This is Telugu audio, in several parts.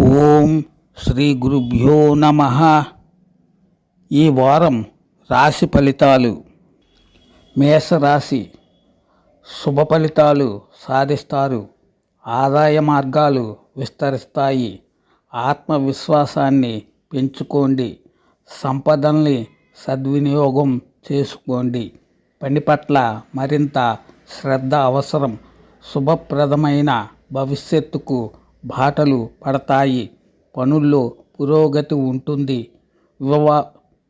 ఓం శ్రీ గురుభ్యో నమ. ఈ వారం రాశి ఫలితాలు మేషరాశి శుభ ఫలితాలు సాధిస్తారు. ఆదాయ మార్గాలు విస్తరిస్తాయి. ఆత్మవిశ్వాసాన్ని పెంచుకోండి. సంపదల్ని సద్వినియోగం చేసుకోండి. పని పట్ల మరింత శ్రద్ధ అవసరం. శుభప్రదమైన భవిష్యత్తుకు బాటలు పడతాయి. పనుల్లో పురోగతి ఉంటుంది. వివా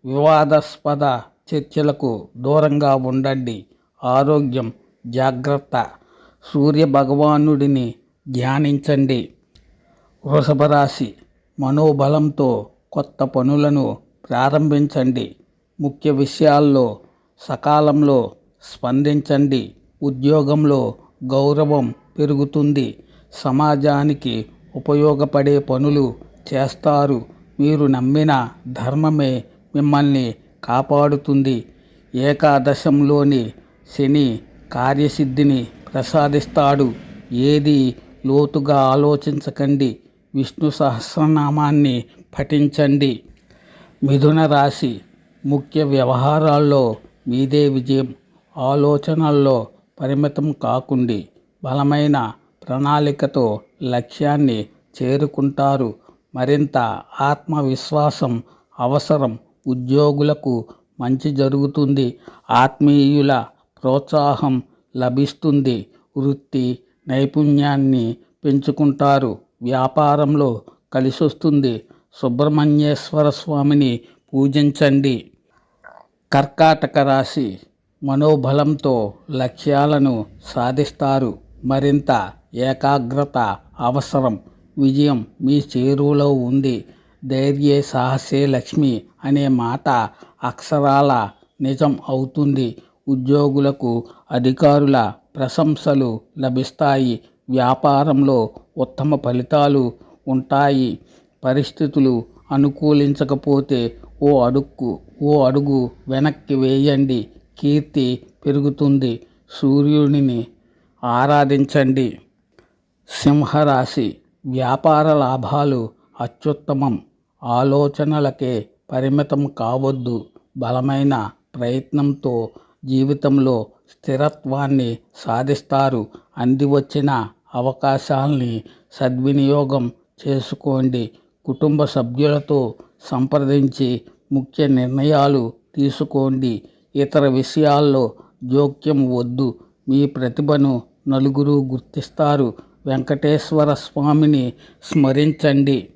వివాదాస్పద చర్చలకు దూరంగా ఉండండి. ఆరోగ్యం జాగ్రత్త. సూర్య భగవానుడిని ధ్యానించండి. వృషభ రాశి మనోబలంతో కొత్త పనులను ప్రారంభించండి. ముఖ్య విషయాల్లో సకాలంలో స్పందించండి. ఉద్యోగంలో గౌరవం పెరుగుతుంది. సమాజానికి ఉపయోగపడే పనులు చేస్తారు. మీరు నమ్మిన ధర్మమే మిమ్మల్ని కాపాడుతుంది. ఏకాదశంలోని శని కార్యసిద్ధిని ప్రసాదిస్తాడు. ఏది లోతుగా ఆలోచించకండి. విష్ణు సహస్రనామాన్ని పఠించండి. మిథున రాశి ముఖ్య వ్యవహారాల్లో మీదే విజయం. ఆలోచనల్లో పరిమితం కాకుండి. బలమైన ప్రణాళికతో లక్ష్యాన్ని చేరుకుంటారు. మరింత ఆత్మవిశ్వాసం అవసరం. ఉద్యోగులకు మంచి జరుగుతుంది. ఆత్మీయుల ప్రోత్సాహం లభిస్తుంది. వృత్తి నైపుణ్యాన్ని పెంచుకుంటారు. వ్యాపారంలో కలిసొస్తుంది. సుబ్రహ్మణ్యేశ్వర స్వామిని పూజించండి. కర్కాటక రాశి మనోబలంతో లక్ష్యాలను సాధిస్తారు. మరింత ఏకాగ్రత అవసరం విజయం మీ చేరువలో ఉంది. ధైర్యే సాహసే లక్ష్మి అనే మాట అక్షరాల నిజం అవుతుంది. ఉద్యోగులకు అధికారుల ప్రశంసలు లభిస్తాయి. వ్యాపారంలో ఉత్తమ ఫలితాలు ఉంటాయి. పరిస్థితులు అనుకూలించకపోతే ఓ అడుక్కు ఓ అడుగు వెనక్కి వేయండి. కీర్తి పెరుగుతుంది. సూర్యుడిని ఆరాధించండి. సింహరాశి వ్యాపార లాభాలు అత్యుత్తమం. ఆలోచనలకే పరిమితం కావద్దు. బలమైన ప్రయత్నంతో జీవితంలో స్థిరత్వాన్ని సాధిస్తారు. అందివచ్చిన అవకాశాల్ని సద్వినియోగం చేసుకోండి. కుటుంబ సభ్యులతో సంప్రదించి ముఖ్య నిర్ణయాలు తీసుకోండి. ఇతర విషయాల్లో జోక్యం వద్దు. మీ ప్రతిభను నలుగురు గుర్తిస్తారు. వెంకటేశ్వర స్వామిని స్మరించండి.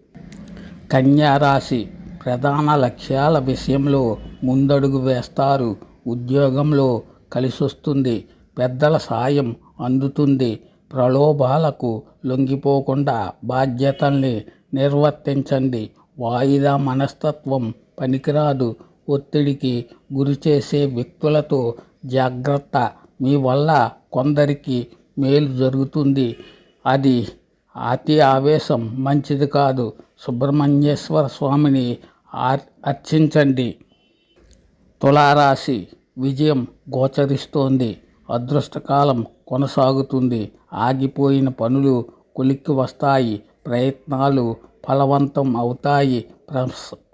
కన్యారాశి ప్రధాన లక్ష్యాల విషయంలో ముందడుగు వేస్తారు. ఉద్యోగంలో కలిసొస్తుంది. పెద్దల సాయం అందుతుంది. ప్రలోభాలకు లొంగిపోకుండా బాధ్యతల్ని నిర్వర్తించండి. వాయిదా మనస్తత్వం పనికిరాదు. ఒత్తిడికి గురి చేసే వ్యక్తులతో జాగ్రత్త. మీ వల్ల కొందరికి మేలు జరుగుతుంది. అది అతి ఆవేశం. మంచిది కాదు. సుబ్రహ్మణ్యేశ్వర స్వామిని అర్చించండి. తులారాశి విజయం గోచరిస్తోంది. అదృష్టకాలం కొనసాగుతుంది. ఆగిపోయిన పనులు కొలిక్కి వస్తాయి. ప్రయత్నాలు ఫలవంతం అవుతాయి.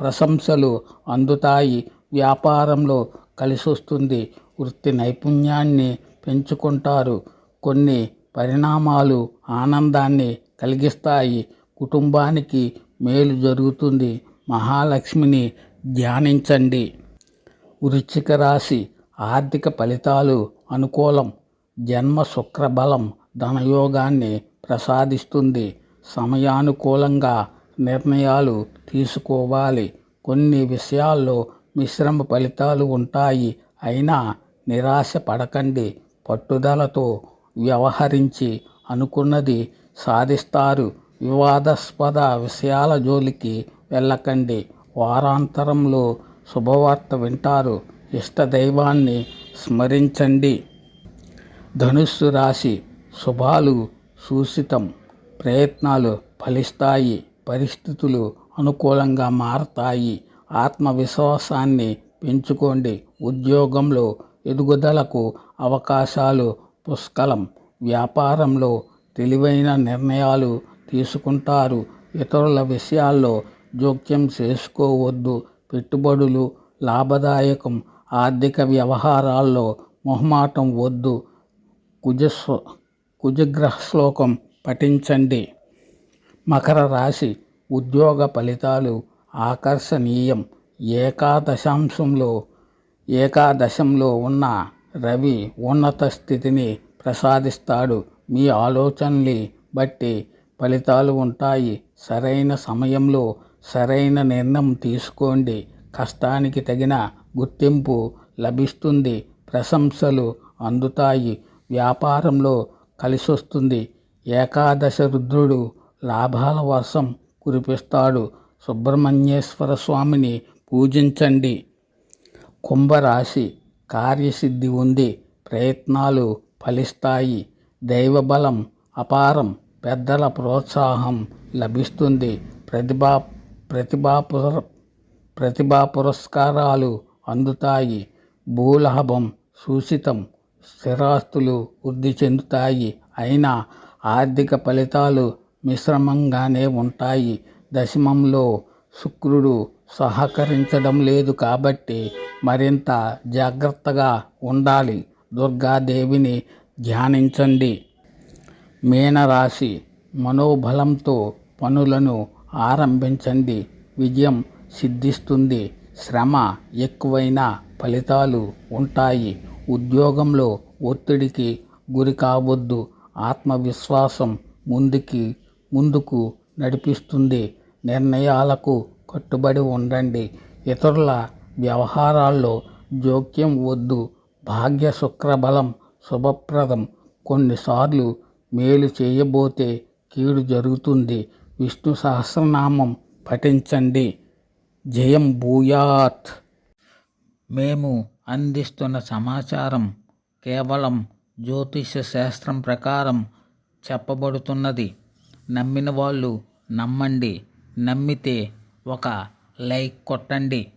ప్రశంసలు అందుతాయి. వ్యాపారంలో కలిసొస్తుంది. వృత్తి నైపుణ్యాన్ని పెంచుకుంటారు. కొన్ని పరిణామాలు ఆనందాన్ని కలిగిస్తాయి. కుటుంబానికి మేలు జరుగుతుంది. మహాలక్ష్మిని ధ్యానించండి. వృశ్చిక రాశి ఆర్థిక ఫలితాలు అనుకూలం. జన్మ శుక్రబలం ధనయోగాన్ని ప్రసాదిస్తుంది. సమయానుకూలంగా నిర్ణయాలు తీసుకోవాలి. కొన్ని విషయాల్లో మిశ్రమ ఫలితాలు ఉంటాయి. అయినా నిరాశ పడకండి. పట్టుదలతో వ్యవహరించి అనుకున్నది సాధిస్తారు. వివాదాస్పద విషయాల జోలికి వెళ్ళకండి. వారాంతరంలో శుభవార్త వింటారు. ఇష్టదైవాన్ని స్మరించండి. ధనుస్సు రాశి శుభాలు సూచితం. ప్రయత్నాలు ఫలిస్తాయి. పరిస్థితులు అనుకూలంగా మారతాయి. ఆత్మవిశ్వాసాన్ని పెంచుకోండి. ఉద్యోగంలో ఎదుగుదలకు అవకాశాలు పుష్కలం. వ్యాపారంలో తెలివైన నిర్ణయాలు తీసుకుంటారు. ఇతరుల విషయాల్లో జోక్యం చేసుకోవద్దు. పెట్టుబడులు లాభదాయకం. ఆర్థిక వ్యవహారాల్లో మొహమాటం వద్దు. కుజస్వ కుజగ్రహ శ్లోకం పఠించండి. మకర రాశి ఉద్యోగ ఫలితాలు ఆకర్షణీయం. ఏకాదశాంశంలో ఏకాదశంలో ఉన్న రవి ఉన్నత స్థితిని ప్రసాదిస్తాడు. మీ ఆలోచనల్ని బట్టి ఫలితాలు ఉంటాయి. సరైన సమయంలో సరైన నిర్ణయం తీసుకోండి. కష్టానికి తగిన గుర్తింపు లభిస్తుంది. ప్రశంసలు అందుతాయి. వ్యాపారంలో కలిసొస్తుంది. ఏకాదశ రుద్రుడు లాభాల వర్షం కురిపిస్తాడు. సుబ్రహ్మణ్యేశ్వర స్వామిని పూజించండి. కుంభరాశి కార్యసిద్ధి ఉంది. ప్రయత్నాలు ఫలిస్తాయి. దైవబలం అపారం పెద్దల ప్రోత్సాహం లభిస్తుంది. ప్రతిభా ప్రతిభా పుర ప్రతిభా పురస్కారాలు అందుతాయి. భూలాభం సూచితం స్థిరాస్తులు వృద్ధి చెందుతాయి. అయినా ఆర్థిక ఫలితాలు మిశ్రమంగానే ఉంటాయి. దశమంలో శుక్రుడు సహకరించడం లేదు కాబట్టి మరింత జాగ్రత్తగా ఉండాలి. దుర్గాదేవిని ధ్యానించండి. మీనరాశి మనోబలంతో పనులను ఆరంభించండి. విజయం సిద్ధిస్తుంది. శ్రమ ఎక్కువైన ఫలితాలు ఉంటాయి. ఉద్యోగంలో ఒత్తిడికి గురి కావద్దు. ఆత్మవిశ్వాసం ముందుకి ముందుకు నడిపిస్తుంది. నిర్ణయాలకు కట్టుబడి ఉండండి. ఇతరుల వ్యవహారాల్లో జోక్యం వద్దు. భాగ్య శుక్రబలం శుభప్రదం. కొన్నిసార్లు మేలు చేయబోతే కీడు జరుగుతుంది. విష్ణు సహస్రనామం పఠించండి. జయం భూయాత్. మేము అందిస్తున్న సమాచారం కేవలం జ్యోతిష శాస్త్రం ప్రకారం చెప్పబడుతున్నది. నమ్మిన వాళ్ళు నమ్మండి. నమ్మితే ఒక లైక్ కొట్టండి.